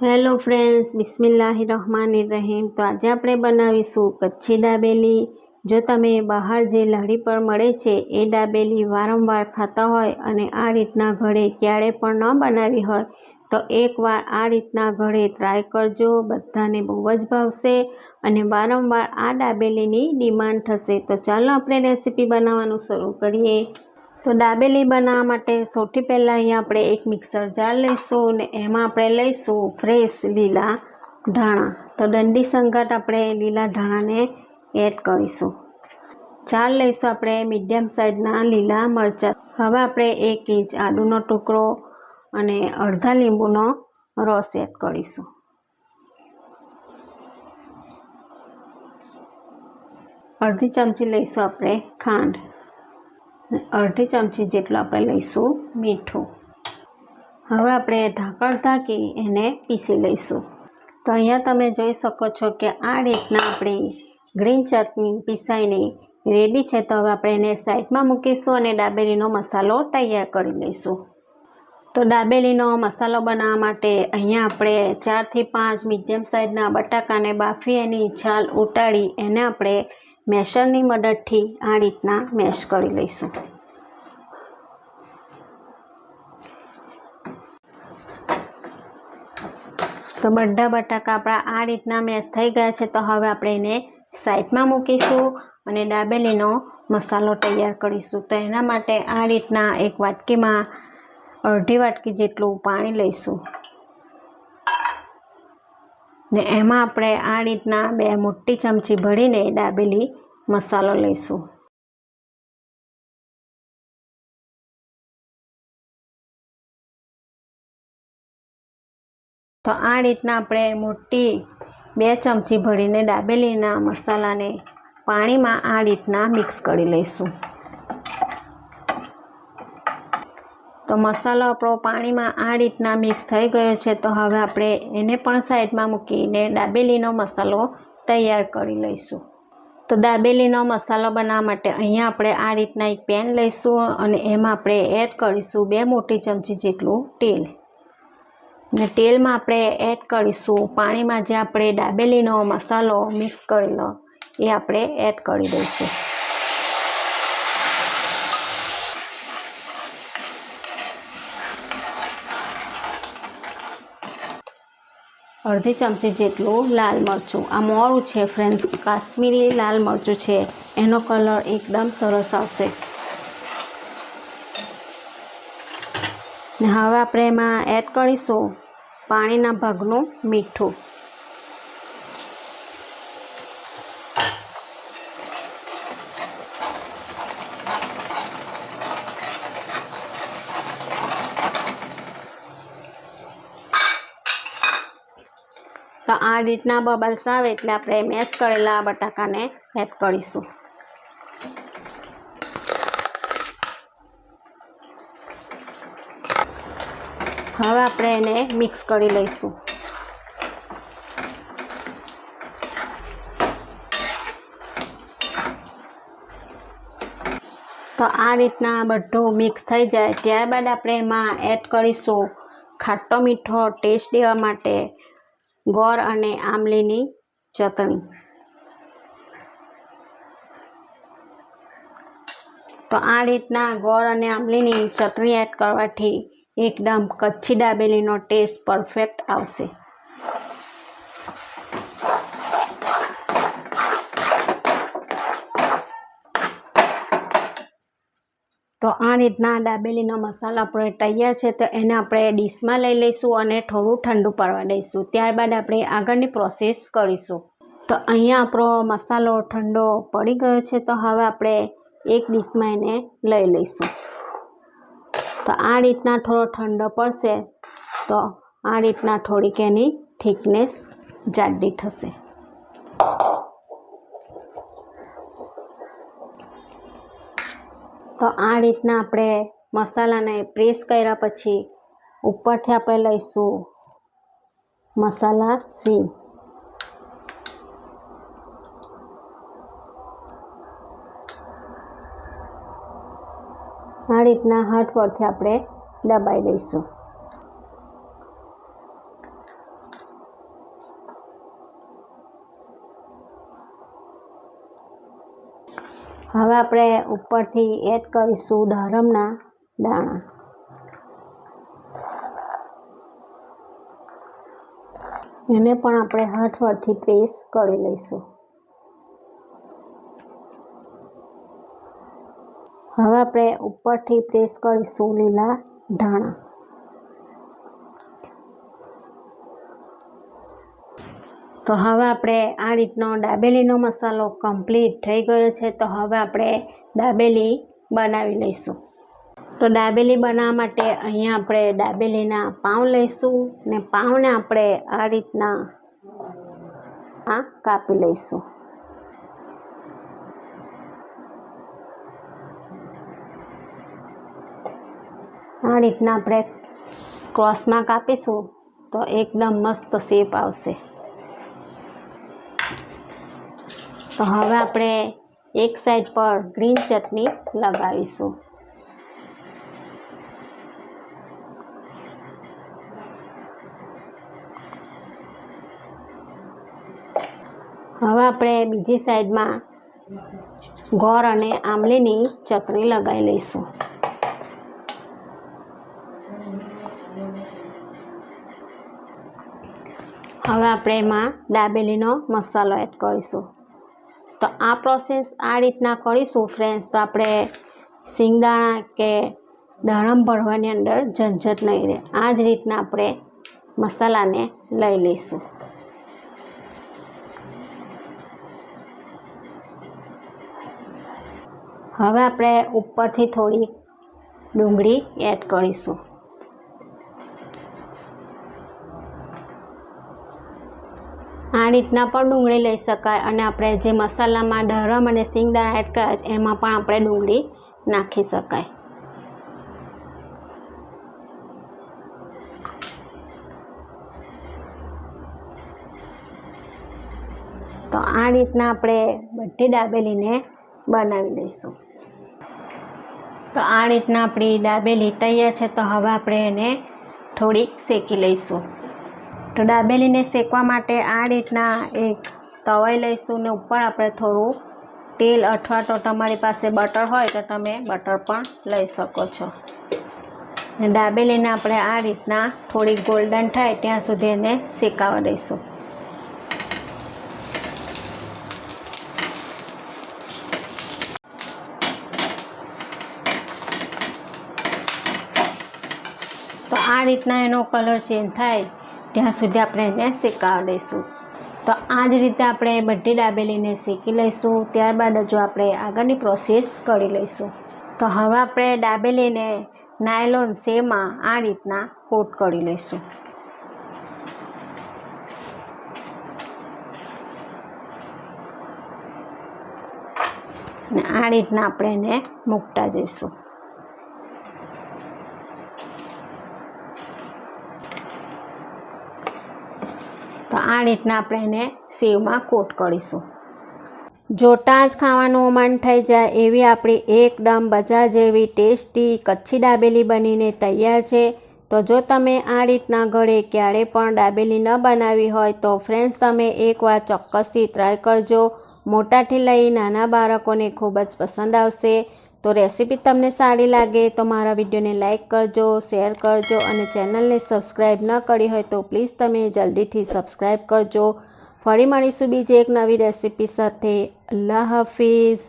Hello friends બિસ્મિલ્લાહ રહમાન રહીમ તો આજે આપણે બનાવીશું કચ્છી દાબેલી. જો તમે બહાર જે લાડી પર મળે છે, એ દાબેલી વારંવાર ખાતા હોય અને આ રીતના ઘરે ક્યારે પણ ન બનાવી હોય, તો એકવાર આ રીતના ઘરે ટ્રાય કરજો. બધાને બહુ જ ભાવશે અને વારંવાર આ દાબેલીની ડિમાન્ડ થશે. તો ચાલો આપણે રેસીપી બનાવવાનું શરૂ કરીએ. તો દાબેલી બનાવવા માટે સૌથી પહેલાં અહીંયા આપણે એક મિક્સર જાર લઈશું અને એમાં આપણે લઈશું ફ્રેશ લીલા ધાણા. તો દંડી સંગાટ આપણે લીલા ધાણાને એડ કરીશું. ચાર લઈશું આપણે મીડિયમ સાઇઝના લીલા મરચાં. હવે આપણે એક ઇંચ આદુનો ટુકડો અને અડધા લીંબુનો રસ એડ કરીશું. અડધી ચમચી લઈશું આપણે ખાંડ. અડધી ચમચી જેટલું આપણે લઈશું મીઠું. હવે આપણે ઢાંકણ ઢાંકી એને પીસી લઈશું. તો અહીંયા તમે જોઈ શકો છો કે આ રીતના આપણી ગ્રીન ચટણી પીસાઈને રેડી છે. તો હવે આપણે એને સાઈડમાં મૂકીશું અને દાબેલીનો મસાલો તૈયાર કરી લઈશું. તો દાબેલીનો મસાલો બનાવવા માટે અહીંયા આપણે ચારથી પાંચ મીડિયમ સાઇઝના બટાકાને બાફી એની છાલ ઉટાડી એને આપણે મેશરની મદદથી આ રીતના મેશ કરી લઈશું. તો બધા બટાકા આપણા આ રીતના મેશ થઈ ગયા છે, તો હવે આપણે એને સાઈડમાં મૂકીશું અને દાબેલીનો મસાલો તૈયાર કરીશું. તો એના માટે આ રીતના એક વાટકીમાં અડધી વાટકી જેટલું પાણી લઈશું. ને એમાં આપણે આ રીતના બે મોટી ચમચી ભરીને દાબેલી મસાલો લઈશું. તો આ રીતના આપણે મોટી બે ચમચી ભરીને દાબેલીના મસાલાને પાણીમાં આ રીતના મિક્સ કરી લઈશું. તો મસાલો આપણો પાણીમાં આ રીતના મિક્સ થઈ ગયો છે, તો હવે આપણે એને પણ સાઈડમાં મૂકીને દાબેલીનો મસાલો તૈયાર કરી લઈશું. તો દાબેલીનો મસાલો બનાવવા માટે અહીંયા આપણે આ રીતના એક પેન લઈશું અને એમાં આપણે એડ કરીશું બે મોટી ચમચી જેટલું તેલ. ને તેલમાં આપણે એડ કરીશું પાણીમાં જે આપણે દાબેલીનો મસાલો મિક્સ કરેલો, એ આપણે એડ કરી દઈશું. અડધી ચમચી જેટલું લાલ મરચું. આ મોરું છે ફ્રેન્ડ્સ કાશ્મીરી લાલ મરચું છે. એનો કલર એકદમ સરસ આવશે. ને હવે આપણે એમાં એડ કરીશું પાણીના ભાગનું મીઠું. આ રીતના બબલ્સ આવે એટલે આપણે મેશ કરેલા બટાકાને એડ કરીશું. હવે આપણે એને મિક્સ કરી લઈશું. તો આ રીતના બધું મિક્સ થઈ જાય. ત્યારબાદ આપણે એમાં એડ કરીશું ખાટો મીઠો ટેસ્ટ દેવા માટે ગોળ અને આમલીની ચટણી. તો આ રીતના ગોળ અને આમલીની ચટણી એડ કરવાથી એકદમ કચ્છી દાબેલીનો ટેસ્ટ પરફેક્ટ આવશે. તો આ રીતના દાબેલીનો મસાલો આપણે તૈયાર છે તો એને આપણે ડીશમાં લઈ લઈશું અને થોડું ઠંડુ પડવા દઈશું. ત્યારબાદ આપણે આગળની પ્રોસેસ કરીશું. તો અહીંયા આપણો મસાલો ઠંડો પડી ગયો છે તો હવે આપણે એક ડીશમાં એને લઈ લઈશું. તો આ રીતના થોડો ઠંડો પડશે તો આ રીતના થોડીક એની થિકનેસ જાડી થશે. તો આ રીતના આપણે મસાલાને પ્રેસ કર્યા પછી ઉપરથી આપણે લઈશું મસાલા સી આ રીતના હાથ પરથી આપણે દબાઈ દઈશું. આપણે ઉપરથી એડ કરીશું દાડમના દાણા. એને પણ આપણે હાથ વડથી પ્રેસ કરી લઈશું. હવે આપણે ઉપરથી પ્રેસ કરીશું લીલા ધાણા તો હવે આપણે આ રીતનો દાબેલીનો મસાલો કમ્પ્લીટ થઈ ગયો છે. તો હવે આપણે દાબેલી બનાવી લઈશું. તો દાબેલી બનાવવા માટે અહીંયા આપણે દાબેલીના પાઉં લઈશું ને પાઉંને આપણે આ રીતના આ કાપી લઈશું. આ રીતના આપણે ક્રોસમાં કાપીશું તો એકદમ મસ્ત શેપ આવશે. તો હવે આપણે એક સાઈડ પર ગ્રીન ચટણી લગાવીશું. હવે આપણે બીજી સાઈડમાં ગોળ અને આંબલીની ચટણી લગાવી લઈશું. હવે આપણે એમાં દાબેલીનો મસાલો એડ કરીશું. તો આ પ્રોસેસ આ રીતના કરીશું ફ્રેન્ડ્સ તો આપણે સિંગદાણા કે દાડમ ભરવાની અંદર ઝંઝટ નહીં રહે. આ જ રીતના આપણે મસાલાને લઈ લઈશું. હવે આપણે ઉપરથી થોડી ડુંગળી એડ કરીશું. આ રીતના પણ ડુંગળી લઈ શકાય અને આપણે જે મસાલામાં ડરમ અને સિંગદાણા એડ કર્યા છે, એમાં પણ આપણે ડુંગળી નાખી શકાય. તો આ રીતના આપણે બધી દાબેલીને બનાવી લઈશું. તો આ રીતના આપણી દાબેલી તૈયાર છે, તો હવે આપણે એને થોડીક શેકી લઈશું. તો દાબેલીને શેકવા માટે આ રીતના એક તવાઈ લઈશું ને ઉપર આપણે થોડું તેલ અથવા તો તમારી પાસે બટર હોય તો તમે બટર પણ લઈ શકો છો. ને દાબેલીને આપણે આ રીતના થોડી ગોલ્ડન થાય ત્યાં સુધી એને શેકાવા દઈશું. તો આ રીતના એનો કલર ચેન્જ થાય. ત્યાં સુધી આપણે એને શેકાવા દઈશું તો આ જ રીતે આપણે બધી દાબેલીને શેકી લઈશું. ત્યારબાદ જો આપણે આગળની પ્રોસેસ કરી લઈશું. તો હવે આપણે દાબેલીને નાયલોન સેમાં આ રીતના કોટ કરી લઈશું. આ રીતના આપણે એને મૂકતા જઈશું તો આ રીતના આપણે એને સેવમાં કોટ કરીશું. જોતાં જ ખાવાનું મન થઈ જાય એવી આપણી એકદમ બજાર જેવી ટેસ્ટી કચ્છી દાબેલી બનીને તૈયાર છે, તો જો તમે આ રીતના ઘરે ક્યારે પણ દાબેલી ન બનાવી હોય તો ફ્રેન્ડ્સ તમે એકવાર ચોક્કસથી ટ્રાય કરજો. મોટાથી લઈ નાના બાળકોને ખૂબ જ પસંદ આવશે. તો રેસીપી તમને સારી લાગે તો મારા વિડીયોને લાઇક કરજો, શેર કરજો અને ચેનલને સબસ્ક્રાઈબ ન કરી હોય તો પ્લીઝ તમે જલ્દીથી સબસ્ક્રાઈબ કરજો. ફરી મળીશું બીજી એક નવી રેસીપી સાથે. અલ્લાહ હાફિઝ.